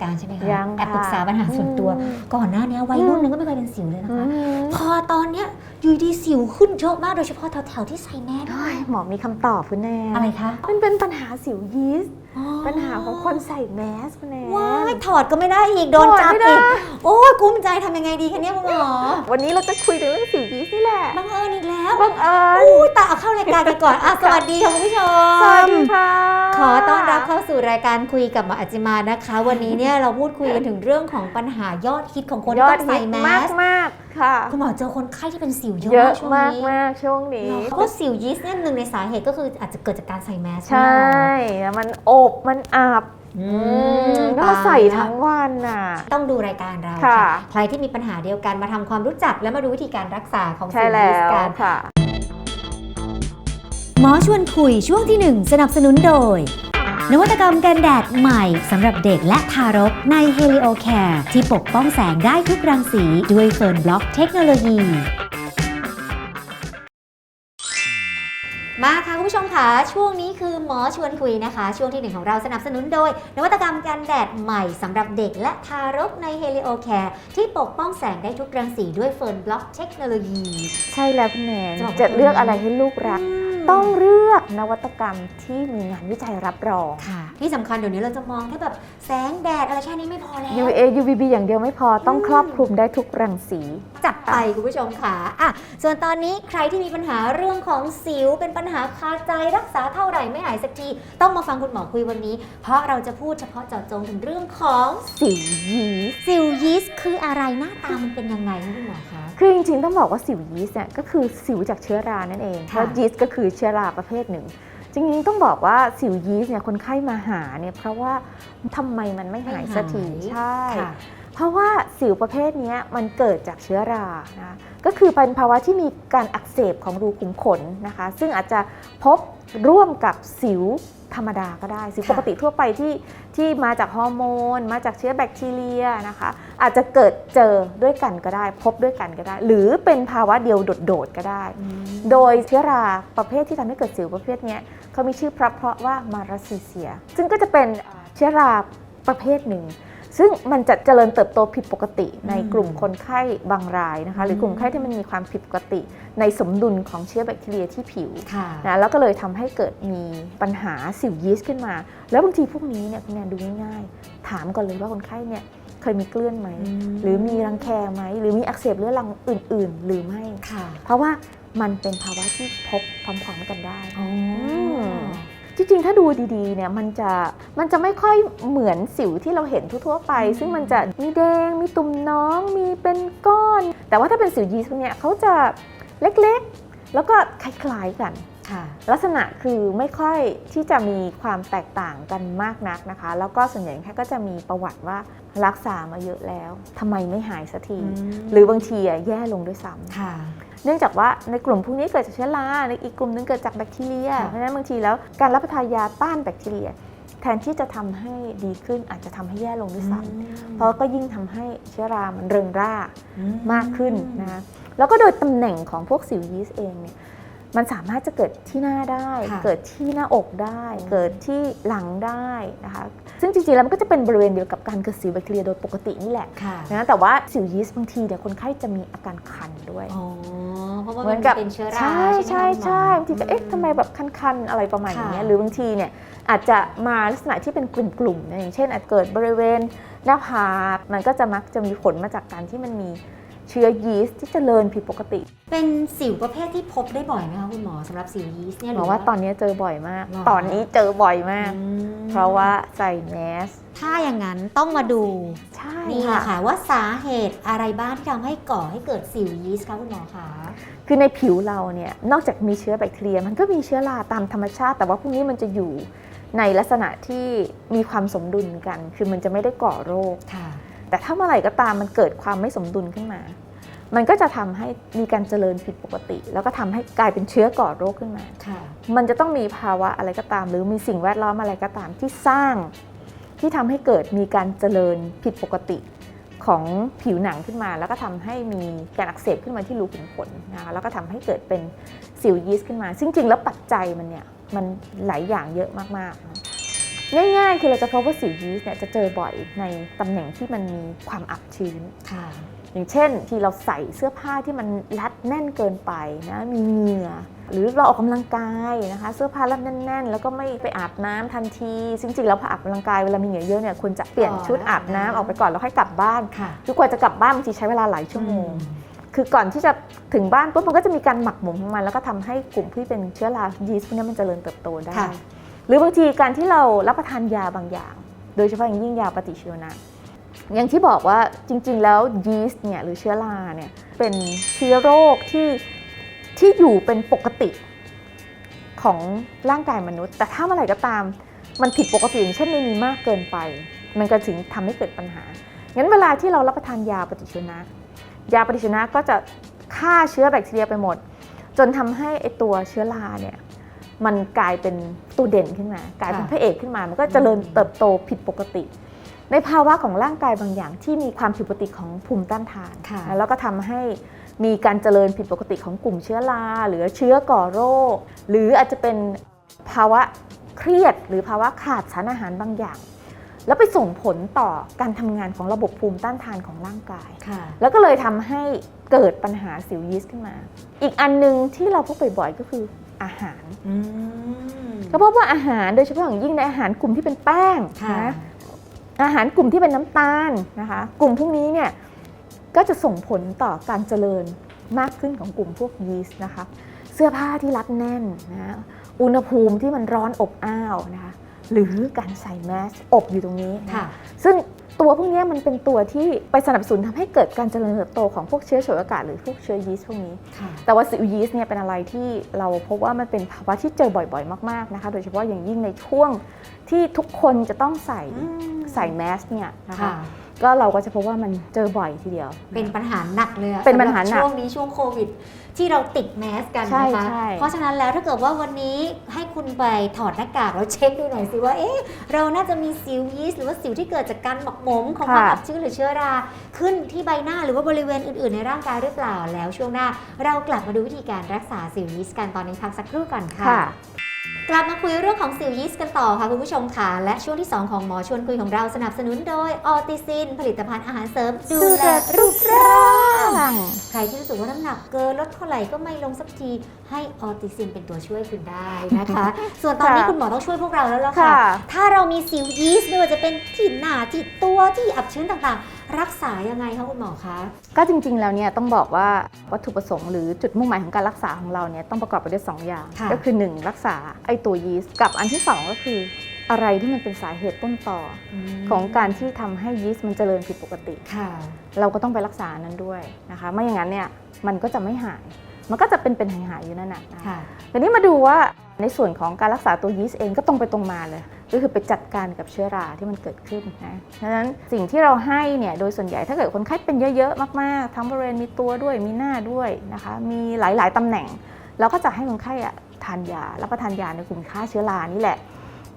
นี่นี่ยังไม่เข้ารายการใช่ไหมคะยังแอบค่ะปรึกษาปัญหาส่วนตัว อืมก่อนหน้านี้วัยรุ่นนึงก็ไม่เคยเป็นสิวเลยนะคะอืมพอตอนเนี้ยอยู่ดีสิวขึ้นเยอะมากโดยเฉพาะแถวๆที่ใส่แมสโอ้ยหมอมีคำตอบคุณแนนอะไรคะ มันเป็นปัญหาสิวยีสต์ ปัญหาของคนใส่แมสคุณแนนว้ายถอดก็ไม่ได้อีก โดนจับถอดไม่ได้อีก โอ้ยกุ้มใจทำยังไงดีคะเนี่ยคุณหมอ วันนี้เราจะคุยถึงเรื่องสิวยีสต์นี่แหละ บังเอิญอีกแล้วบังเอิญอู้ตายเอาเข้ารายการกันก่อนอะสวัสดีค่ะคุณผู้ชม สวัสดีค่ะ ขอต้อนรับเข้าสู่รายการคุยกับหมออาจิมานะคะ วันนี้เนี่ยเราพูดคุยกันถึงเรื่องของปัญหายอดฮิตของคนยที่อต้ดองฮิใส่ตแมมากสมากๆ ค่ะ คุณหมอเจอคนไข้ที่เป็นสิวเยเยอะอะช่วงมากนี้มากๆช่วงนี้ เพราะสิวยีสต์เนี่ยหนึ่งในสาเหตุก็คืออาจจะเกิดจากการใส่แมสใช่แล้วมันอบมันอาบอืมแล้วก็ใส่ทั้งวันน่ะ ต้องดูรายการเราค่ะ ใครที่มีปัญหาเดียวกันมาทำความรู้จักและมาดูวิธีการรักษาของใช่สิวยีแล้สต์วกัน ค่ะ หมอชวนคุยช่วงที่ 1 สนับสนุนโดย นวัตกรรมกันแดดใหม่สำหรับเด็กและทารกใน Helio Care ที่ปกป้องแสงได้ทุกรังสีด้วยเฟิร์นบล็อกเทคโนโลยีมาค่ะ คุณผู้ชมค่ะช่วงนี้คือหมอชวนคุยนะคะ ช่วงที่หนึ่งของเราสนับสนุนโดย นวัตกรรมกันแดดใหม่สำหรับเด็กและทารกใน Helio Care ที่ปกป้องแสงได้ทุกรังสีด้วยเฟิร์นบล็อกเทคโนโลยี ใช่แล้วคุณแนนจะบอกว่าจะเลือกอะไรให้ลูกรัก ต้องเลือกนวัตกรรมที่มีงานวิจัยรับรอง ค่ะ ที่สำคัญเดี๋ยวนี้เราจะมองแค่แบบแสงแดดอะไรแค่นี้ไม่พอแล้ว UVA UVB อย่างเดียวไม่พอต้องครอบคลุมได้ทุกรังสีจัด ไปคุณผู้ชมค่ะอะ ส่วนตอนนี้ใครที่มีปัญหาเรื่องของสิวเป็นปัญหาคาใจรักษาเท่าไหร่ไม่หายสักทีต้องมาฟังคุณหมอคุยวันนี้ เพราะเราจะพูดเฉพาะเจาะจงถึงเรื่องของสิวยีสต์สิวยีสต์คืออะไรหน้าตามันเป็นยังไงคะคุณหมอคะ คือจริงๆต้องบอกว่าสิวยีสต์เนี่ยก็คือสิวจากเชื้อรานั่นเองค่ะเพราะยีสต์ก็คือเชื้อราประเภทหนึ่ง จริงๆต้องบอกว่าสิวยีสต์เนี่ยคนไข้มาหาเนี่ยเพราะว่าทำไมมันไม่หายสักทีใช่ ค่ะ เพราะว่าสิวประเภทเนี้ยมันเกิดจากเชื้อรานะก็คือเป็นภาวะที่มีการอักเสบของรูขุมขนนะคะ ซึ่งอาจจะพบร่วมกับสิวธรรมดาก็ได้ สิวค่ะปกติทั่วไปที่ที่มาจากฮอร์โมน มาจากเชื้อแบคทีเรียนะคะ อาจจะเกิดเจอด้วยกันก็ได้ พบด้วยกันก็ได้ หรือเป็นภาวะเดียวโดดๆก็ได้ โดยเชื้อราประเภทที่ทำให้เกิดสิวประเภทเนี้ยเขามีชื่อเพราะๆว่ามาราซีเซีย ซึ่งก็จะเป็นเชื้อราประเภทหนึ่ง ซึ่งมันจะเจริญเติบโตผิดปกติในกลุ่มคนไข้บางรายนะคะ หรือกลุ่มไข้ที่มันมีความผิดปกติ ในสมดุลของเชื้อแบคทีเรียที่ผิวค่ะนะแล้วก็เลยทำให้เกิดมีปัญหาสิวยีสต์ขึ้นมา แล้วบางทีพวกนี้เนี่ยคุณแนนดูง่ายๆ ถามก่อนเลยว่าคนไข้เนี่ยเคยมีเกลื่อนไหม หรือมีรังแคไหม หรือมีอักเสบเรื้อรังอื่น ๆ หรือไม่ค่ะเพราะว่ามันเป็นภาวะที่พบพร้อมๆกันได้อ๋อม จริงๆ ถ้าดูดีๆ เนี่ยมันจะมันจะไม่ค่อยเหมือนสิวที่เราเห็นทั่วๆไป ซึ่งมันจะมีแดง มีตุ่มน้อง มีเป็นก้อน แต่ว่าถ้าเป็นสิวยีสต์พวกเนี่ยเขาจะเล็กๆ แล้วก็คล้ายๆกันค่ะลักษณะคือไม่ค่อยที่จะมีความแตกต่างกันมากนักนะคะ แล้วก็ส่วนใหญ่แค่ก็จะมีประวัติว่ารักษามาเยอะแล้วทำไมไม่หายสักทีอืมหรือบางทีอะแย่ลงด้วยซ้ำค่ะ เนื่องจากว่าในกลุ่มพวกนี้เกิดจากเชื้อราในอีกกลุ่มนึงเกิดจากแบคทีเรียค่ะเพราะฉะนั้นบางทีแล้วการรับประทานยาต้านแบคทีเรีย แทนที่จะทำให้ดีขึ้นอาจจะทำให้แย่ลงด้วยซ้ำเพราะก็ยิ่งทำให้เชื้อรามันเริงร่ามากขึ้นนะคะแล้วก็โดยตำแหน่งของพวกสิวยีสต์เองเนี่ยมันสามารถจะเกิดที่หน้าได้ค่ะเกิดที่หน้าอกได้อืมเกิดที่หลังได้นะคะ ซึ่งจริงๆ แล้วมันก็จะเป็นบริเวณเดียวกับการเกิดสิวแบคทีเรียโดยปกตินี่แหละค่ะนะ แต่ว่าสิวยีสต์บางทีเนี่ยคนไข้จะมีอาการคันด้วยอ๋อ เพราะว่าเหมืมัอนนกับเป็นเชื้อราใช่ใช่ใช่ไหมคะใช่บางทีก็เอ๊ะทำไมแบบคันๆ อะไรประมาณอย่างเงี้ยค่ะหรือบางทีเนี่ยอาจจะมาลักษณะที่เป็นกลุ่มๆนะอย่างเช่นอาจเกิดบริเวณหน้าผากมันก็จะมักจะมีผลมาจากการที่มันมีเชื้อยีสต์ที่เจริญผิดปกติ เป็นสิวประเภทที่พบได้บ่อยไหมคะคุณหมอสำหรับสิวยีสต์เนี่ยบอกว่าตอนนี้เจอบ่อยมาก หรอ ตอนนี้เจอบ่อยมาก อืมเพราะว่าใส่แมสถ้าอย่างนั้นต้องมาดูใช่นี่แหละค่ะว่าสาเหตุอะไรบ้างที่ทำให้ก่อให้เกิดสิวยีสต์คะคุณหมอคะคือในผิวเราเนี่ยนอกจากมีเชื้อแบคทีเรีย มันก็มีเชื้อราตามธรรมชาติ แต่ว่าพวกนี้มันจะอยู่ในลักษณะที่มีความสมดุลกัน คือมันจะไม่ได้ก่อโรค ค่ะ แต่ถ้าเมื่อไหร่ก็ตามมันเกิดความไม่สมดุลขึ้นมา มันก็จะทำให้มีการเจริญผิดปกติ แล้วก็ทำให้กลายเป็นเชื้อก่อโรคขึ้นมาค่ะมันจะต้องมีภาวะอะไรก็ตาม หรือมีสิ่งแวดล้อมอะไรก็ตามที่สร้าง ที่ทำให้เกิดมีการเจริญผิดปกติของผิวหนังขึ้นมา แล้วก็ทำให้มีการอักเสบขึ้นมาที่รูขุมขนนะคะแล้วก็ทำให้เกิดเป็นสิวยีสต์ขึ้นมา ซึ่งจริงแล้วปัจจัยมันเนี่ยมันหลายอย่างเยอะมากๆนะง่ายๆ คือเราจะพบว่าสิวยีสต์เนี่ยจะเจอบ่อยในตำแหน่งที่มันมีความอับชื้นค่ะ อย่างเช่น ที่เราใส่เสื้อผ้าที่มันรัดแน่นเกินไปนะมีเหงื่อหรือเราออกกำลังกายนะคะ เสื้อผ้ารัดแน่น ๆ แล้วก็ไม่ไปอาบน้ำทันทีซึ่งจริงๆแล้วพออาบกำลังกายเวลามีเหงื่อเยอะเนี่ยควรจะเปลี่ยนชุดอาบน้ำออกไปก่อนแล้วค่อยกลับบ้านค่ะคือกว่าจะกลับบ้านบางทีใช้เวลาหลายชั่วโมงคือก่อนที่จะถึงบ้านปุ๊บมันก็จะมีการหมักหมมของมัน แล้วก็ทำให้กลุ่มที่เป็นเชื้อรายีสต์พวกนี้มันเจริญเติบโตได้ค่ะหรือบางทีการที่เรารับประทานยาบางอย่าง โดยเฉพาะอย่างยิ่งยาปฏิชีวนะ อย่างที่บอกว่าจริง ๆ แล้วยีสต์เนี่ยหรือเชื้อราเนี่ยเป็นเชื้อโรคที่ที่อยู่เป็นปกติของร่างกายมนุษย์ แต่ถ้าเมื่อไหร่ก็ตามมันผิดปกติอย่างเช่นไม่มีมากเกินไป มันก็ถึงทำให้เกิดปัญหางั้นเวลาที่เรารับประทานยาปฏิชีวนะ ยาปฏิชีวนะก็จะฆ่าเชื้อแบคทีเรียไปหมด จนทำให้ไอตัวเชื้อราเนี่ยมันกลายเป็นตัวเด่นขึ้นมา กลายเป็นพระเอกขึ้นมา มันก็เจริญเติบโตผิดปกติ ในภาวะของร่างกายบางอย่างที่มีความผิดปกติของภูมิต้านทานค่ะแล้วก็ทำให้มีการเจริญผิดปกติของกลุ่มเชื้อราหรือเชื้อก่อโรค หรืออาจจะเป็นภาวะเครียด หรือภาวะขาดสารอาหารบางอย่าง แล้วไปส่งผลต่อการทำงานของระบบภูมิต้านทานของร่างกายค่ะแล้วก็เลยทำให้เกิดปัญหาสิวยีสต์ขึ้นมา อีกอันหนึงที่เราพบบ่อยๆก็คืออาหารอืมก็พบว่าอาหารโดยเฉพาะอย่างยิ่งในอาหารกลุ่มที่เป็นแป้งค่ะนะ อาหารกลุ่มที่เป็นน้ำตาลนะคะ กลุ่มพวกนี้เนี่ยก็จะส่งผลต่อการเจริญมากขึ้นของกลุ่มพวกยีสต์นะคะ เสื้อผ้าที่รัดแน่นนะอุณหภูมิที่มันร้อนอบอ้าวนะคะหรือการใส่แมสอบอยู่ตรงนี้นะค่ะซึ่ง ตัวพวกเนี้ยมันเป็นตัวที่ไปสนับสนุนทำให้เกิดการเจริญเติบโตของพวกเชื้อฉวยโอกาสหรือพวกเชื้อยีสต์พวกนี้ค่ะแต่ว่าสิวยีสต์เนี่ยเป็นอะไรที่เราพบว่ามันเป็นภาวะที่เจอบ่อยๆ มากๆนะคะ โดยเฉพาะอย่างยิ่งในช่วงที่ทุกคนจะต้องใส่ใส่แมสเนี่ยนะคะค่ะ ก็เราก็จะพบว่ามันเจอบ่อยทีเดียว เป็นปัญหาหนักเลยอะเป็นปัญหาหนักสำรับช่วงนี้ช่วงโควิด ที่เราติดแมสกันใช่นะคะใช่เพราะฉะนั้นแล้วถ้าเกิดว่าวันนี้ให้คุณไปถอดหน้ากากแล้วเช็คดูหน่อยสิว่าเอ๊ะเราน่าจะมีสิวยีสต์หรือว่าสิวที่เกิดจากการหมักหมมของความอับชื้นหรือเชื้อรา ขึ้นที่ใบหน้าหรือว่าบริเวณอื่นๆ ในร่างกายหรือเปล่าแล้วช่วงหน้า เรากลับมาดูวิธีการรักษาสิวยีสต์กันตอนนี้พักสักครู่ก่อนค่ะค่ะ กลับมาคุยเรื่องของสิวยีสต์กันต่อค่ะคุณผู้ชมค่ะ และช่วงที่ 2 ของหมอชวนคุยของเราสนับสนุนโดยออติซิน ผลิตภัณฑ์อาหารเสริมดูแลรูปร่างใครที่รู้สึกว่าน้ำหนักเกินลดเท่าไหร่ก็ไม่ลงสักทีให้ออติซินเป็นตัวช่วยคุณได้นะคะ ส่วนตอนนี้ค่ะคุณหมอต้องช่วยพวกเราแล้วล่ะค่ะค่ะ ถ้าเรามีสิวยีสต์ไม่ว่าจะเป็นที่หน้าที่ตัวที่อับชื้นต่างๆ รักษายังไงคะคุณหมอคะ ก็จริงๆ แล้วเนี่ยต้องบอกว่าวัตถุประสงค์หรือจุดมุ่งหมายของการรักษาของเราเนี่ยต้องประกอบไปด้วยสองอย่าง ค่ะ ก็คือ 1 รักษาไอตัวยีสต์กับอันที่ 2 ก็คืออะไรที่มันเป็นสาเหตุต้นต่ออของการที่ทำให้ยีสต์มันเจริญผิดปกติ ค่ะ เราก็ต้องไปรักษานั้นด้วยนะคะไม่อย่างนั้นเนี่ยมันก็จะไม่หาย มันก็จะเป็นเป็นหายๆอยู่นั่นแหละนะคะ ค่ะ ทีนี้มาดูว่าในส่วนของการรักษาตัวยีสต์เองก็ตรงไปตรงมาเลย ก็คือไปจัดการกับเชื้อราที่มันเกิดขึ้นนะดังนั้นสิ่งที่เราให้เนี่ยโดยส่วนใหญ่ถ้าเกิดคนไข้เป็นเยอะๆ มากๆ ทั้งบริเวณมีตัวด้วยมีหน้าด้วยนะคะ มีหลายๆตำแหน่ง เราก็จะให้คนไข้อะทานยารับประทานยาในกลุ่มฆ่าเชื้อรานี่แหละ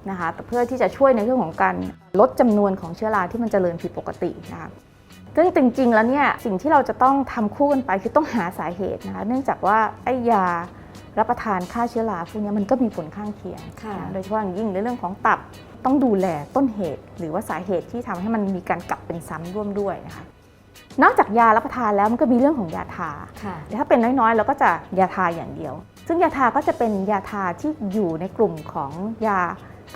นะคะเพื่อที่จะช่วยในเรื่องของการลดจำนวนของเชื้อราที่มันเจริญผิดปกตินะคะซึ่งจริงๆแล้วเนี่ยสิ่งที่เราจะต้องทำคู่กันไปคือต้องหาสาเหตุนะคะเนื่องจากว่าไอ้ยา รับประทานฆ่าเชื้อราพวกนี้มันก็มีผลข้างเคียงค่ะนะโดยเฉพาะอย่างยิ่งในเรื่องของตับต้องดูแลต้นเหตุ หรือว่าสาเหตุที่ทำให้มันมีการกลับเป็นซ้ำร่วมด้วยนะคะนอกจากยารับประทานแล้วมันก็มีเรื่องของยาทาค่ะถ้าเป็นน้อยๆเราก็จะยาทาอย่างเดียว ซึ่งยาทาก็จะเป็นยาทาที่อยู่ในกลุ่มของยา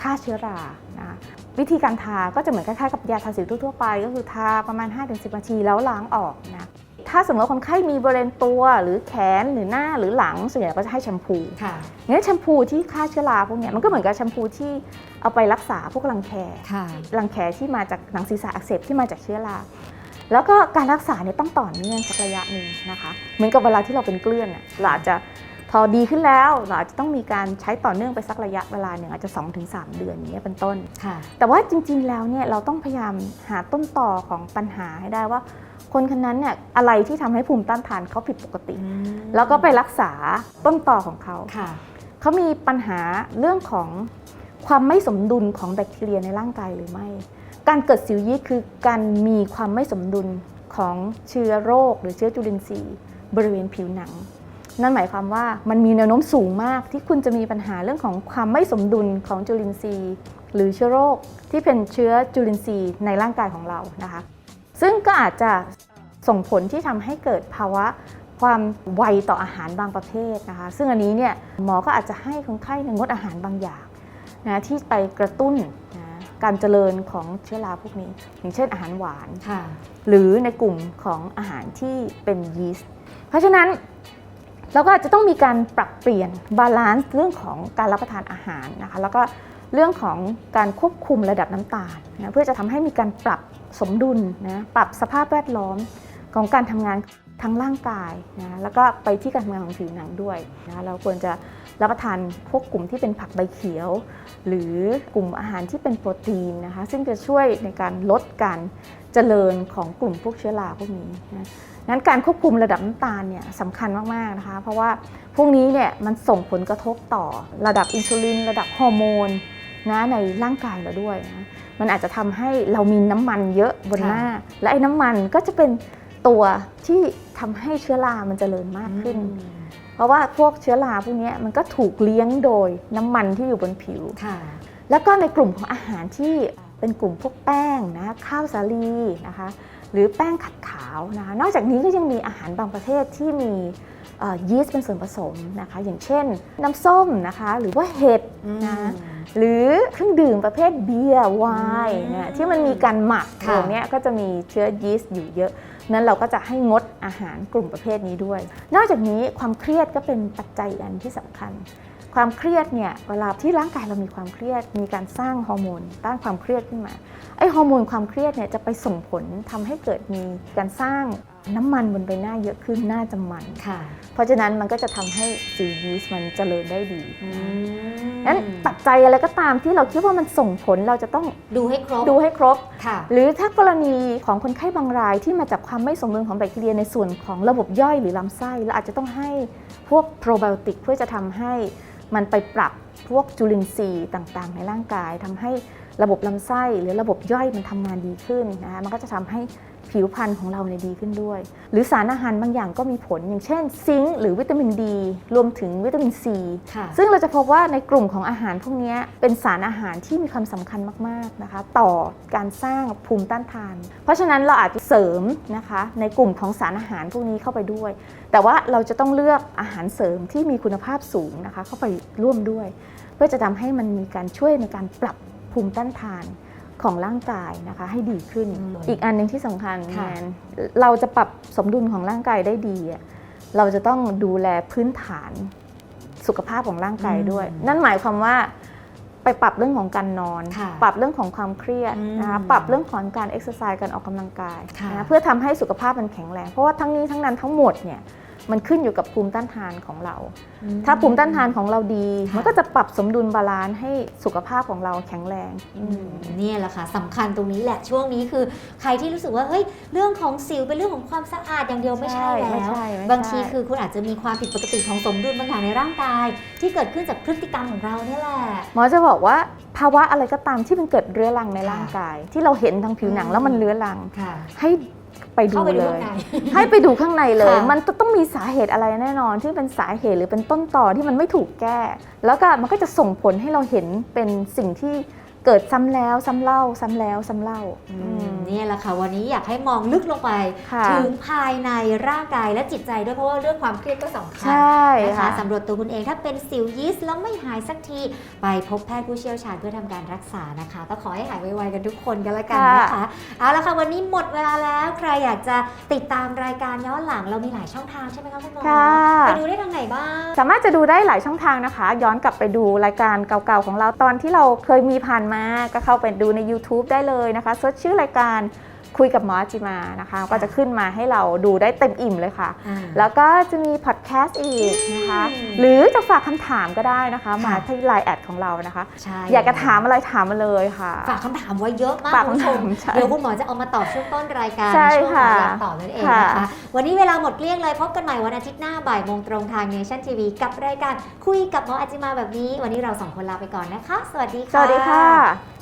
ฆ่าเชื้อรานะคะวิธีการทาก็จะเหมือนคล้ายๆกับยาทาสิวทั่วๆไป ก็คือทาประมาณ 5-10นาทีแล้วล้างออกนะท ถ้าสมมติว่าคนไข้มีบริเวณตัวหรือแขนหรือหน้าหรือหลังส่วนใหญ่ก็จะให้แชมพูค่ะงั้นแชมพูที่ฆ่าเชื้อราพวกเนี้ยมันก็เหมือนกับแชมพูที่เอาไปรักษาพวกรังแคค่ะรังแคที่มาจากหนังศีรษะอักเสบที่มาจากเชื้อราแล้วก็การรักษาเนี่ยต้องต่อเนื่องสักระยะหนึ่งนะคะ เหมือนกับเวลาที่เราเป็นเกลื่อนน่ะเราอาจจะ พอดีขึ้นแล้วเราอาจจะต้องมีการใช้ต่อเนื่องไปสักระยะเวลาหนึ่งอาจจะ 2-3 เดือนอย่างเงี้ยเป็นต้นค่ะแต่ว่าจริงๆแล้วเนี่ยเราต้องพยายามหาต้นต่อของปัญหาให้ได้ว่า คนคนนั้นเนี่ยอะไรที่ทำให้ภูมิต้านทานเขาผิดปกติ แล้วก็ไปรักษาต้นต่อของเขาค่ะเขามีปัญหาเรื่องของความไม่สมดุลของแบคทีเรียในร่างกายหรือไม่ การเกิดสิวยีสต์คือการมีความไม่สมดุลของเชื้อโรค หรือเชื้อจุลินทรีย์ บริเวณผิวหนัง นั่นหมายความว่ามันมีแนวโน้มสูงมากที่คุณจะมีปัญหาเรื่องของความไม่สมดุลของจุลินทรีย์ หรือเชื้อโรคที่เป็นเชื้อจุลินทรีย์ในร่างกายของเรานะคะ ซึ่งก็อาจจะส่งผลที่ทำให้เกิดภาวะความไวต่ออาหารบางประเภทนะคะ ซึ่งอันนี้เนี่ยหมอก็อาจจะให้คนไข้เนี่ยงดอาหารบางอย่างนะที่ไปกระตุ้นนะการเจริญของเชื้อราพวกนี้ อย่างเช่นอาหารหวานค่ะหรือในกลุ่มของอาหารที่เป็นยีสต์ เพราะฉะนั้น เราก็อาจจะต้องมีการปรับเปลี่ยนบาลานซ์เรื่องของการรับประทานอาหารนะคะแล้วก็เรื่องของการควบคุมระดับน้ำตาลนะเพื่อจะทำให้มีการปรับสมดุลนะปรับสภาพแวดล้อมของการทำงานทั้งร่างกายนะแล้วก็ไปที่การทำงานของผิวหนังด้วยนะเราควรจะรับประทานพวกกลุ่มที่เป็นผักใบเขียว หรือกลุ่มอาหารที่เป็นโปรตีนนะคะซึ่งจะช่วยในการลดการเจริญของกลุ่มพวกเชื้อราพวกนี้นะ นั้นการควบคุมระดับน้ำตาลเนี่ยสำคัญมากๆนะคะ เพราะว่าพวกนี้เนี่ยมันส่งผลกระทบต่อระดับอินซูลิน ระดับฮอร์โมนนะในร่างกายเราด้วยนะมันอาจจะทำให้เรามีน้ำมันเยอะบนหน้า และไอ้น้ำมันก็จะเป็นตัวที่ทำให้เชื้อรามันเจริญมากขึ้น เพราะว่าพวกเชื้อราพวกเนี้ยมันก็ถูกเลี้ยงโดยน้ำมันที่อยู่บนผิวค่ะแล้วก็ในกลุ่มของอาหารที่เป็นกลุ่มพวกแป้งนะข้าวสาลีนะคะ หรือแป้งขัดขาวนะคะนอกจากนี้ก็ยังมีอาหารบางประเภทที่มีเอ่อยีสต์เป็นส่วนผสมนะคะ อย่างเช่น น้ำส้มนะคะ หรือว่าเห็ดนะหรือเครื่องดื่มประเภทเบียร์ไวน์เนี่ยที่มันมีการหมักค่ะตรงเนี้ยก็จะมีเชื้อยีสต์อยู่เยอะ นั้นเราก็จะให้งดอาหารกลุ่มประเภทนี้ด้วย นอกจากนี้ความเครียดก็เป็นปัจจัยอีกอันที่สำคัญ ความเครียดเนี่ยเวลาที่ร่างกายเรามีความเครียด มีการสร้างฮอร์โมนต้านความเครียดขึ้นมาไอ้ฮอร์โมนความเครียดเนี่ยจะไปส่งผลทำให้เกิดมีการสร้างน้ำมันบนใบหน้าเยอะขึ้นหน้าจะมันค่ะ เพราะฉะนั้นมันก็จะทำให้ซียีสต์มันเจริญได้ดีอืมนั้นปัจจัยอะไรก็ตามที่เราคิดว่ามันส่งผลเราจะต้องดูให้ครบดูให้ครบค่ะ หรือถ้ากรณีของคนไข้บางรายที่มาจากความไม่สมดุลของแบคทีเรียในส่วนของระบบย่อยหรือลำไส้เราอาจจะต้องให้พวกโปรไบโอติกเพื่อจะทำให้ มันไปปรับพวกจุลินทรีย์ต่างๆ ในร่างกายทำให้ระบบลำไส้หรือระบบย่อยมันทำงานดีขึ้นนะคะมันก็จะทำให้ ผิวพรรณของเราเนี่ยดีขึ้นด้วย หรือสารอาหารบางอย่างก็มีผล อย่างเช่นซิงค์หรือวิตามินดี รวมถึงวิตามินซีค่ะซึ่งเราจะพบว่าในกลุ่มของอาหารพวกนี้เป็นสารอาหารที่มีความสำคัญมากๆนะคะ ต่อการสร้างภูมิต้านทาน เพราะฉะนั้นเราอาจจะเสริมนะคะในกลุ่มของสารอาหารพวกนี้เข้าไปด้วย แต่ว่าเราจะต้องเลือกอาหารเสริมที่มีคุณภาพสูงนะคะ เข้าไปร่วมด้วย เพื่อจะทำให้มันมีการช่วยในการปรับภูมิต้านทาน ของร่างกายนะคะให้ดีขึ้นอืมอีกอันหนึ่งที่สำคัญค่ะแนนเราจะปรับสมดุลของร่างกายได้ดีอะเราจะต้องดูแลพื้นฐานสุขภาพของร่างกายด้วยอืมนั่นหมายความว่าไปปรับเรื่องของการนอนค่ะปรับเรื่องของความเครียดอืมนะคะปรับเรื่องของการเอ็กซ์ไซส์การออกกำลังกายค่ะนะเพื่อทำให้สุขภาพมันแข็งแรง เพราะว่าทั้งนี้ทั้งนั้นทั้งหมดเนี่ย มันขึ้นอยู่กับภูมิต้านทานของเรา ถ้าภูมิต้านทานของเราดีค่ะมันก็จะปรับสมดุลบาลานซ์ให้สุขภาพของเราแข็งแรงอืมเนี่ยแหละค่ะสำคัญตรงนี้แหละช่วงนี้คือใครที่รู้สึกว่าเฮ้ยเรื่องของสิวเป็นเรื่องของความสะอาดอย่างเดียวไม่ใช่ใช่ไม่แล้วใช่ไม่ใช่บางทีคือคุณอาจจะมีความผิดปกติของสมดุลบางอย่างในร่างกาย ที่เกิดขึ้นจากพฤติกรรมของเราเนี่ยแหละหมอจะบอกว่าภาวะอะไรก็ตามที่มันเกิดเรื้อรังในค่ะร่างกาย ที่เราเห็นทางผิวหนังอืมแล้วมันเรื้อรังค่ะให้ ไปดูเข้าไปดูเลข้างยใน ให้ไปดูข้างในเลย ค่ะมันจะต้องมีสาเหตุอะไรแน่นอน ที่เป็นสาเหตุหรือเป็นต้นต่อที่มันไม่ถูกแก้ แล้วก็มันก็จะส่งผลให้เราเห็นเป็นสิ่งที่ เกิดซ้ำแล้วซ้ำเล่าซ้ำแล้วซ้ำเล่าอือืมมนี่แหละค่ะวันนี้อยากให้มองลึกลงไป ค่ะถึงภายในร่างกายและจิตใจด้วยเพราะว่าเรื่องความเครียดก็สำคัใชญ่นะคะค่ะ สำรวจตัวคุณเองถ้าเป็นสิวยีสต์แล้วไม่หายสักที ไปพบแพทย์ผู้เชี่ยวชาญเพื่อทำการรักษานะคะ ก็ขอให้หายไวๆกันทุกคนกันละกันนะคะเอาละค่ะวันนี้หมดเวลาแล้วใครอยากจะติดตามรายการย้อนหลังเรามีหลายช่องทางใช่ไหมคะคุณหมอค่ะ ไปดูได้ทางไหนบ้าง สามารถจะดูได้หลายช่องทางนะคะ ย้อนกลับไปดูรายการเก่าๆของเราตอนที่เราเคยมีผ่านมาก็เข้าไปดูใน YouTube ได้เลยนะคะเซิร์ชชื่อรายการ คุยกับหมอจิมานะคะ ก็จะขึ้นมาให้เราดูได้เต็มอิ่มเลยค่ะอ่าแล้วก็จะมีพอดแคสต์อีกนะคะอืมหรือจะฝากคำถามก็ได้นะคะค่ะมาที่ไลน์แอดของเรานะคะใช่อยากจะถามอะไรถามมาเลยค่ะ ฝากคำถามไว้เยอะมากฝากคุณผู้ชมคำถามใช่เดี๋ยวคุณหมอจะเอามาตอบช่วงต้นรายการใช่ช่วงหมอค่ะอยากตอบนั่นเองนะคะค่ะวันนี้เวลาหมดเกลี้ยงเลยพบกันใหม่วันอาทิตย์หน้าบ่ายโมงตรงทางเนชั่นทีวีกับรายการคุยกับหมออาจิมาแบบนี้ วันนี้เราสองคนลาไปก่อนนะคะ สวัสดีค่ะสวัสดีค่ะ